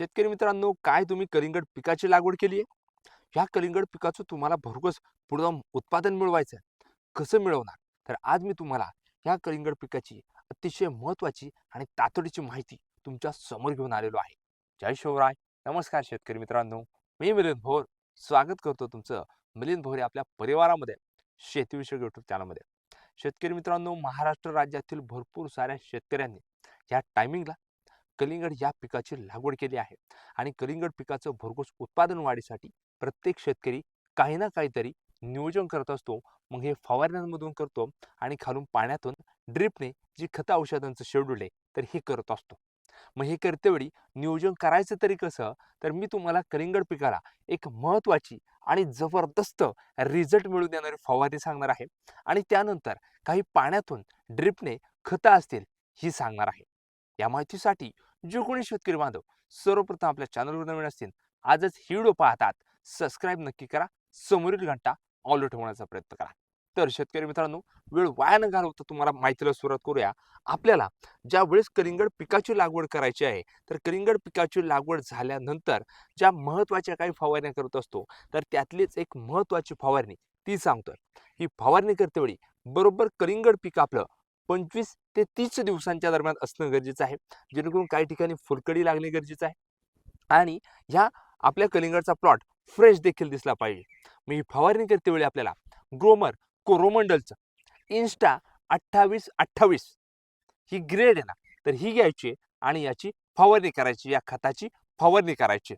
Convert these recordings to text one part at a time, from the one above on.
शेतकरी मित्रांनो काय तुम्ही कलिंगड पिकाची लागवड केली आहे? ह्या कलिंगड पिकाचं तुम्हाला भरघोस पुढे जाऊन उत्पादन मिळवायचं आहे. कसं मिळवणार? तर आज मी तुम्हाला ह्या कलिंगड पिकाची अतिशय महत्त्वाची आणि तातडीची माहिती तुमच्यासमोर घेऊन आलेलो आहे. जय शिवराय. नमस्कार शेतकरी मित्रांनो. मी मिलिंद भोर. स्वागत करतो तुमचं मिलिंद भोर आपल्या परिवारामध्ये शेतीविषयक युट्यूब चॅनलमध्ये शेतकरी मित्रांनो महाराष्ट्र राज्यातील भरपूर साऱ्या शेतकऱ्यांनी ह्या टायमिंगला कलिंगड या पिकाची लागवड केली आहे. आणि कलिंगड पिकाचं भरघोस उत्पादन वाढीसाठी प्रत्येक शेतकरी काही ना काहीतरी नियोजन करत असतो. मग हे फवारण्यांमधून करतो आणि खालून पाण्यातून ड्रिपने जी खतं औषधांचं शेड्यूल आहे तर हे करत असतो. मग हे करतेवेळी नियोजन करायचं तरी कसं? तर मी तुम्हाला कलिंगड पिकाला एक महत्त्वाची आणि जबरदस्त रिझल्ट मिळून देणारी फवारणी सांगणार आहे. आणि त्यानंतर काही पाण्यातून ड्रिपने खतं असतील ही सांगणार आहे. या माहितीसाठी जे कोणी शेतकरी बांधव सर्वप्रथम आपल्या चॅनलवर नवीन असतील आजच ही व्हिडिओ पाहतात सबस्क्राईब नक्की करा समोरील घंटा ऑल ठेवण्याचा प्रयत्न करा. तर शेतकरी मित्रांनो वेळ वाया न घालवता तुम्हाला माहितीला सुरुवात करूया. आपल्याला ज्या वेळेस कलिंगड पिकाची लागवड करायची आहे तर कलिंगड पिकाची लागवड झाल्यानंतर ज्या महत्त्वाच्या काही फवारण्या करत असतो तर त्यातलीच एक महत्त्वाची फवारणी ती सांगतोय. ही फवारणी करतेवेळी बरोबर कलिंगड पीक आपलं पंचवीस ते तीस दिवसांच्या दरम्यान असणं गरजेचं आहे. जेणेकरून काही ठिकाणी फुलकडी लागणे गरजेचं आहे. आणि ह्या आपल्या कलिंगडचा प्लॉट फ्रेश देखील दिसला पाहिजे. मग ही फवारणी करते वेळी आपल्याला ग्रोमर कोरोमंडलचं इन्स्टा अठ्ठावीस अठ्ठावीस ही ग्रेड आहे ना तर ही घ्यायची आणि याची फवारणी करायची या खताची फवारणी करायची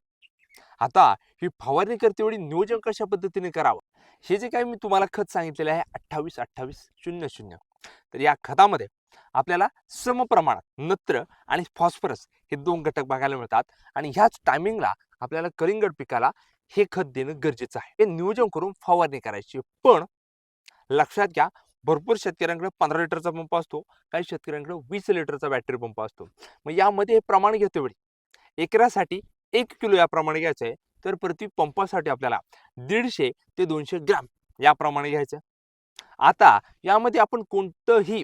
आता ही फवारणी करते वेळी नियोजन कशा पद्धतीने करावं? हे जे काही मी तुम्हाला खत सांगितलेलं आहे अठ्ठावीस अठ्ठावीस शून्य शून्य. तर या खतामध्ये आपल्याला समप्रमाणात नत्र आणि फॉस्फरस हे दोन घटक बघायला मिळतात. आणि ह्याच टायमिंगला आपल्याला कलिंगड पिकाला हे खत देणं गरजेचं आहे. हे नियोजन करून फवारणी करायची. पण लक्षात घ्या भरपूर शेतकऱ्यांकडे पंधरा लिटरचा पंप असतो. काही शेतकऱ्यांकडे वीस लिटरचा बॅटरी पंप असतो. मग यामध्ये हे प्रमाण घेतो वेळी. एकरासाठी एक किलो याप्रमाणे घ्यायचं आहे. तर प्रति पंपासाठी आपल्याला दीडशे ते दोनशे ग्रॅम याप्रमाणे घ्यायचं आता यामध्ये आपण कोणतंही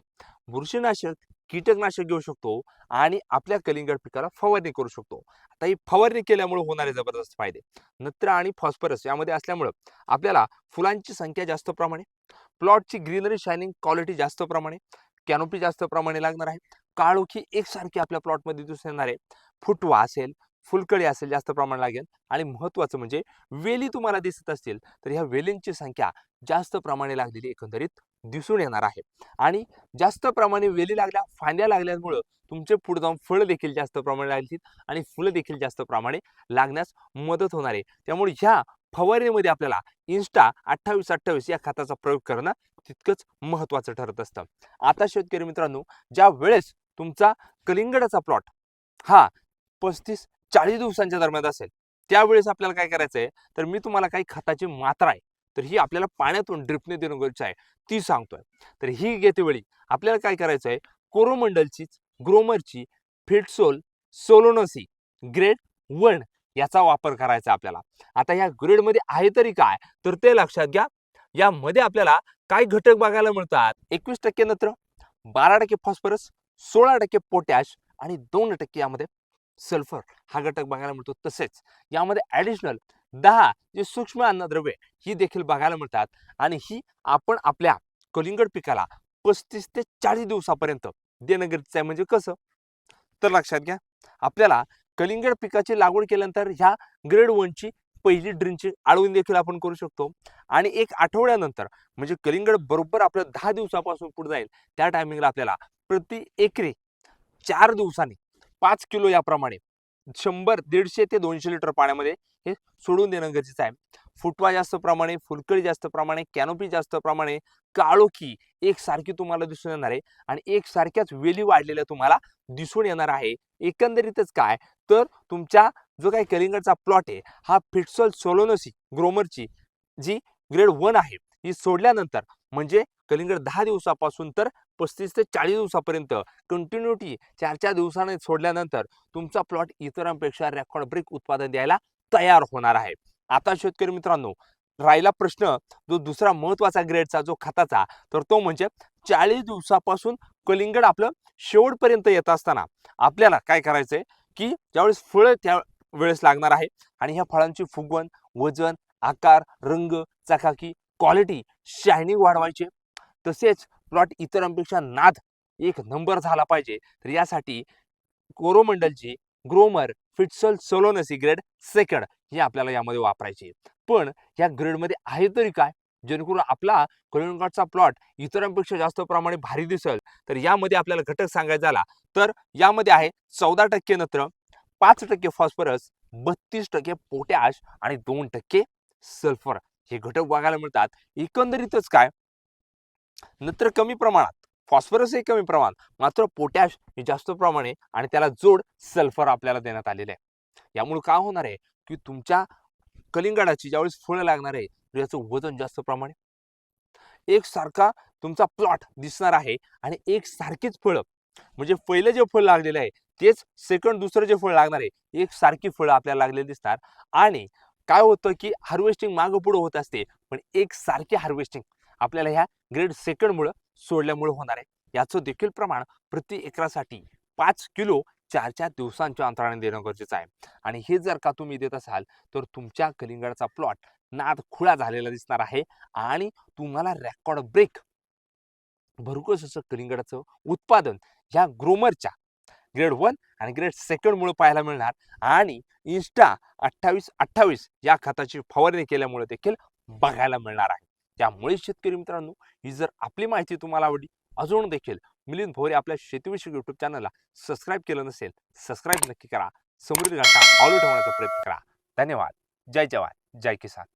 बुरशीनाशक कीटकनाशक घेऊ शकतो आणि आपल्या कलिंगड पिकाला फवारणी करू शकतो. आता ही फवारणी केल्यामुळे होणारे जबरदस्त फायदे. नत्र आणि फॉस्फरस यामध्ये असल्यामुळं आपल्याला फुलांची संख्या जास्त प्रमाणे प्लॉटची ग्रीनरी शायनिंग क्वालिटी जास्त प्रमाणे कॅनोपी जास्त प्रमाणे लागणार आहे. काळोखी एकसारखी आपल्या प्लॉटमध्ये दिसून येणार आहे. फुटवा असेल फुलकळी असेल जास्त प्रमाण लागेल. आणि महत्त्वाचं म्हणजे वेली तुम्हाला दिसत असतील तर ह्या वेलींची संख्या जास्त प्रमाणे लागलेली एकंदरीत दिसून येणार आहे. आणि जास्त प्रमाणे वेली लागल्या फांद्या लागल्यामुळं तुमचे पुढे जाऊन फळं देखील जास्त प्रमाणे लागतील आणि फुलं देखील जास्त प्रमाणे लागण्यास मदत होणार आहे. त्यामुळे ह्या फवारणीमध्ये आपल्याला इन्स्टा अठ्ठावीस अठ्ठावीस या खताचा प्रयोग करणं तितकंच महत्त्वाचं ठरत असतं. आता शेतकरी मित्रांनो ज्या वेळेस तुमचा कलिंगडाचा प्लॉट हा पस्तीस चाळीस दिवसांच्या दरम्यान असेल. त्यावेळेस आपल्याला काय करायचं आहे तर मी तुम्हाला काही खताची मात्रा आहे. तर ही आपल्याला पाण्यातून ड्रिपने देणं गरजेचं आहे. ती सांगतोय. तर ही घेतेवेळी आपल्याला काय करायचं आहे कोरोमंडलचीच ग्रोमरची फिटसोल सोलोनसी ग्रेड वन याचा वापर करायचा आपल्याला. आता या ग्रेडमध्ये आहे तरी काय? तर ते लक्षात घ्या. यामध्ये आपल्याला काय घटक बघायला मिळतात? एकवीस टक्के नत्र बारा टक्के फॉस्फरस सोळा टक्के पोटॅश आणि दोन टक्के यामध्ये सल्फर हा घटक बघायला मिळतो तसेच. यामध्ये ॲडिशनल दहा जे सूक्ष्म अन्नद्रव्ये ही देखील बघायला मिळतात. आणि ही आपण आपल्या कलिंगड पिकाला पस्तीस ते चाळीस दिवसापर्यंत देणं गरजेचं आहे. म्हणजे कसं? तर लक्षात घ्या. आपल्याला कलिंगड पिकाची लागवड केल्यानंतर ह्या ग्रेड वनची पहिली ड्रिंकची आळवून देखील आपण करू शकतो. आणि एक आठवड्यानंतर म्हणजे कलिंगड बरोबर आपलं दहा दिवसापासून पुढे जाईल त्या टायमिंगला आपल्याला प्रति एकरी चार दिवसांनी पाच किलो याप्रमाणे. शंभर दीडशे ते दोनशे लिटर पाण्यामध्ये हे सोडून देणं गरजेचं आहे. फुटवा जास्त प्रमाणे फुलकळी जास्त प्रमाणे कॅनोपी जास्त प्रमाणे काळोखी एकसारखी तुम्हाला दिसून येणार आहे आणि एकसारख्याच वेली वाढलेल्या तुम्हाला दिसून येणार आहे. एकंदरीतच काय? तर तुमच्या जो काही कलिंगडचा प्लॉट आहे हा फिटसॉल सोलोनसी ग्रोमरची जी ग्रेड वन आहे ही सोडल्यानंतर म्हणजे कलिंगड दहा दिवसापासून तर पस्तीस ते चाळीस दिवसापर्यंत. कंटिन्युटी चार चार दिवसाने सोडल्यानंतर तुमचा प्लॉट इतरांपेक्षा रेकॉर्ड ब्रेक उत्पादन द्यायला तयार होणार आहे. आता शेतकरी मित्रांनो राहिला प्रश्न जो दुसरा महत्त्वाचा ग्रेडचा जो खताचा तर तो म्हणजे चाळीस दिवसापासून कलिंगड आपलं शेवटपर्यंत येत असताना आपल्याला काय करायचंय की ज्यावेळेस फळं त्या वेळेस लागणार आहे आणि ह्या फळांची फुगवण वजन आकार रंग चकाकी क्वालिटी शायनिंग वाढवायचे. तसेच प्लॉट इतरांपेक्षा नाद एक नंबर झाला पाहिजे. तर यासाठी कोरोमंडलची ग्रोमर फिटसल सोलोनसी ग्रेड सेकंड हे आपल्याला यामध्ये वापरायचे. पण या ग्रेडमध्ये आहे तरी काय? जेणेकरून आपला कलिंगडचा प्लॉट इतरांपेक्षा जास्त प्रमाणे भारी दिसेल. तर यामध्ये आपल्याला घटक सांगायचा झाला तर यामध्ये आहे चौदा टक्के नत्र पाच टक्के फॉस्फरस बत्तीस टक्के पोटॅश आणि दोन टक्के सल्फर हे घटक बघायला मिळतात. एकंदरीतच काय? नत्र कमी प्रमाणात फॉस्फरस हे कमी प्रमाण मात्र पोटॅश हे जास्त प्रमाणे आणि त्याला जोड सल्फर आपल्याला देण्यात आलेले आहे. यामुळे काय होणार आहे की तुमच्या कलिंगडाची ज्यावेळेस फळं लागणार आहे याचं वजन जास्त प्रमाणे. एक सारखा तुमचा प्लॉट दिसणार आहे आणि एक सारखीच फळं म्हणजे पहिलं जे फळ लागलेलं आहे तेच सेकंड दुसरं जे फळ लागणार आहे एक सारखी फळं आपल्याला लागलेली दिसणार. आणि काय होतं की हार्वेस्टिंग मागं पुढं होत असते पण एक सारखी हार्वेस्टिंग आपल्याला ह्या ग्रेड सेकंडमुळं सोडल्यामुळे होणार आहे. याचं देखील प्रमाण प्रति एकरासाठी पाच किलो चार चार दिवसांच्या अंतराने देणं गरजेचं आहे. आणि हे जर का तुम्ही देत असाल तर तुमच्या कलिंगडाचा प्लॉट नाद खुळा झालेला दिसणार आहे आणि तुम्हाला रेकॉर्ड ब्रेक भरघोस असं कलिंगडाचं उत्पादन ह्या ग्रोमरच्या ग्रेड वन आणि ग्रेड सेकंडमुळे पाहायला मिळणार. आणि इन्स्टा अठ्ठावीस अठ्ठावीस या खताची फवारणी केल्यामुळे देखील बघायला मिळणार आहे. त्यामुळे शेतकरी मित्रांनो ही जर आपली माहिती तुम्हाला आवडली अजून देखील मिलिंद भोरे आपल्या शेतीविषयक युट्यूब चॅनलला सबस्क्राईब केलं नसेल सबस्क्राईब नक्की करा. समृद्धी घंटा ऑल ठेवण्याचा प्रयत्न करा. धन्यवाद. जय जवान. जय किसान.